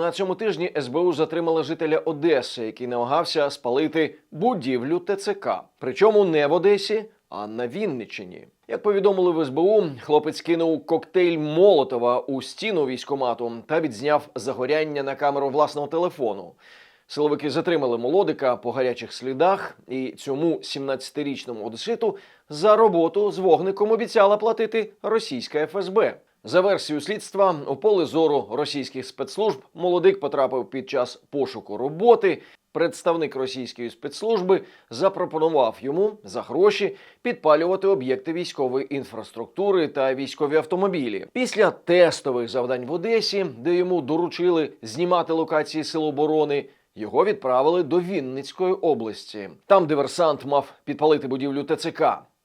на цьому тижні СБУ затримала жителя Одеси, який намагався спалити будівлю ТЦК. Причому не в Одесі, а на Вінниччині. Як повідомили в СБУ, хлопець кинув коктейль Молотова у стіну військомату та відзняв загоряння на камеру власного телефону. Силовики затримали молодика по гарячих слідах, і цьому 17-річному одеситу за роботу з вогником обіцяла платити російська ФСБ. За версією слідства, у поле зору російських спецслужб молодик потрапив під час пошуку роботи. Представник російської спецслужби запропонував йому за гроші підпалювати об'єкти військової інфраструктури та військові автомобілі. Після тестових завдань в Одесі, де йому доручили знімати локації сил оборони, його відправили до Вінницької області. Там диверсант мав підпалити будівлю ТЦК.